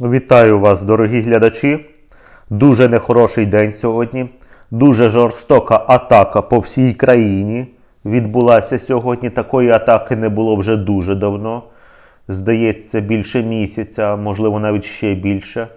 Вітаю вас, дорогі глядачі. Дуже нехороший день сьогодні. Дуже жорстока атака по всій країні відбулася сьогодні. Такої атаки не було вже дуже давно. Здається, більше місяця, можливо, навіть ще більше.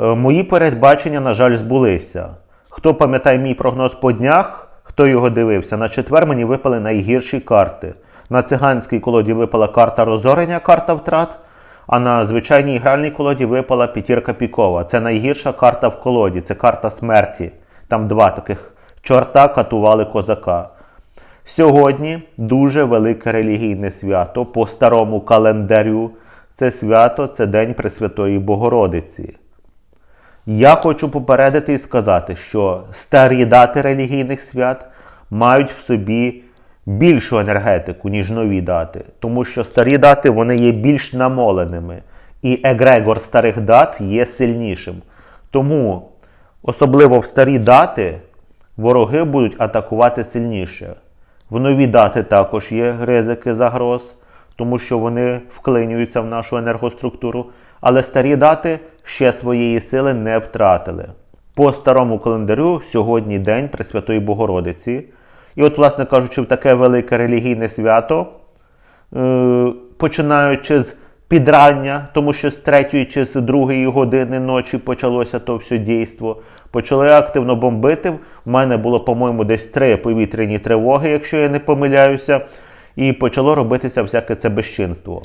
Е, Мої передбачення, на жаль, збулися. Хто пам'ятає мій прогноз по днях, хто його дивився, на четвер мені випали найгірші карти. На циганській колоді випала карта розорення, карта втрат, а на звичайній гральній колоді випала п'ятірка пікова. Це найгірша карта в колоді, це карта смерті. Там два таких чорта катували козака. Сьогодні дуже велике релігійне свято по старому календарю. Це свято це День Пресвятої Богородиці. Я хочу попередити і сказати, що старі дати релігійних свят мають в собі більшу енергетику, ніж нові дати. Тому що старі дати вони є більш намоленими. І егрегор старих дат є сильнішим. Тому, особливо в старі дати, вороги будуть атакувати сильніше. В нові дати також є ризики загроз, тому що вони вклинюються в нашу енергоструктуру. Але старі дати ще своєї сили не втратили. По старому календарю сьогодні день Пресвятої Богородиці. І от, власне кажучи, в таке велике релігійне свято, е, починаючи з підрання, тому що з третьої чи з другої години ночі почалося то все дійство. Почали активно бомбити. У мене було, по-моєму, десь три повітряні тривоги, якщо я не помиляюся, і почало робитися всяке це безчинство.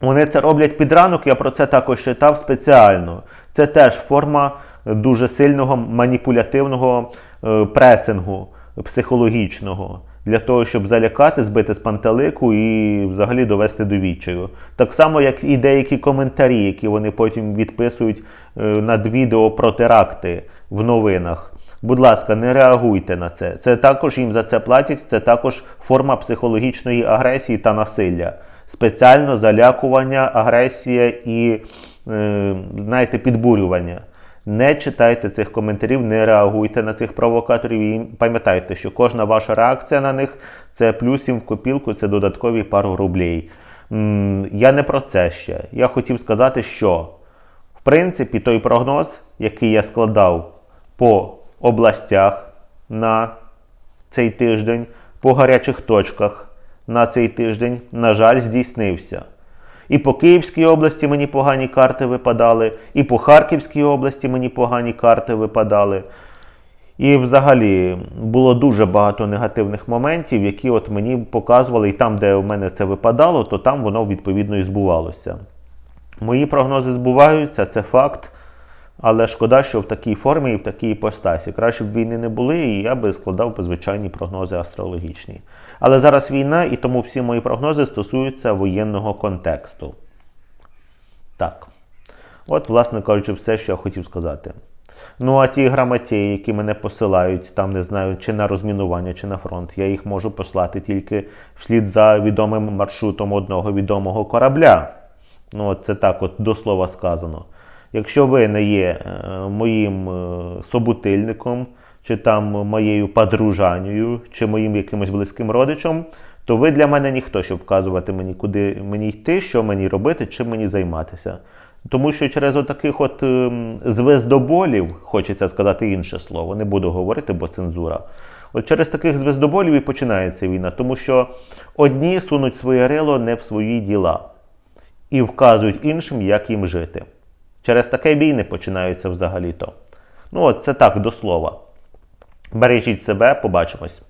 Вони це роблять під ранок, я про це також читав спеціально. Це теж форма дуже сильного маніпулятивного е, пресингу психологічного для того, щоб залякати, збити з пантелику і взагалі довести до відчаю. Так само, як і деякі коментарі, які вони потім відписують е, над відео про теракти в новинах. Будь ласка, не реагуйте на це. Це також їм за це платять, це також форма психологічної агресії та насилля. Спеціально залякування, агресія і, е, знаєте, підбурювання. Не читайте цих коментарів, не реагуйте на цих провокаторів і пам'ятайте, що кожна ваша реакція на них це плюс їм в копілку, це додаткові пару рублей. Я не про це ще. Я хотів сказати, що в принципі той прогноз, який я складав по областях на цей тиждень, по гарячих точках на цей тиждень, на жаль, здійснився. І по Київській області мені погані карти випадали, і по Харківській області мені погані карти випадали. І взагалі було дуже багато негативних моментів, які от мені показували, і там, де в мене це випадало, то там воно відповідно і збувалося. Мої прогнози збуваються, це факт. Але шкода, що в такій формі і в такій іпостасі. Краще б війни не були, і я би складав звичайні прогнози астрологічні. Але зараз війна, і тому всі мої прогнози стосуються воєнного контексту. Так. От, власне кажучи, все, що я хотів сказати. Ну, а ті грамотеї, які мене посилають, там не знаю, чи на розмінування, чи на фронт, я їх можу послати тільки вслід за відомим маршрутом одного відомого корабля. Ну, от це так, от до слова сказано. Якщо ви не є е, моїм е, собутильником, чи там моєю подружаною, чи моїм якимось близьким родичем, то ви для мене ніхто, щоб вказувати мені, куди мені йти, що мені робити, чим мені займатися. Тому що через отаких от ем, звездоболів, хочеться сказати інше слово, не буду говорити, бо цензура. От через таких звездоболів і починається війна, тому що одні сунуть своє рило не в свої діла і вказують іншим, як їм жити. Через таке війни починаються взагалі-то. Ну, от це так до слова. Бережіть себе, побачимось.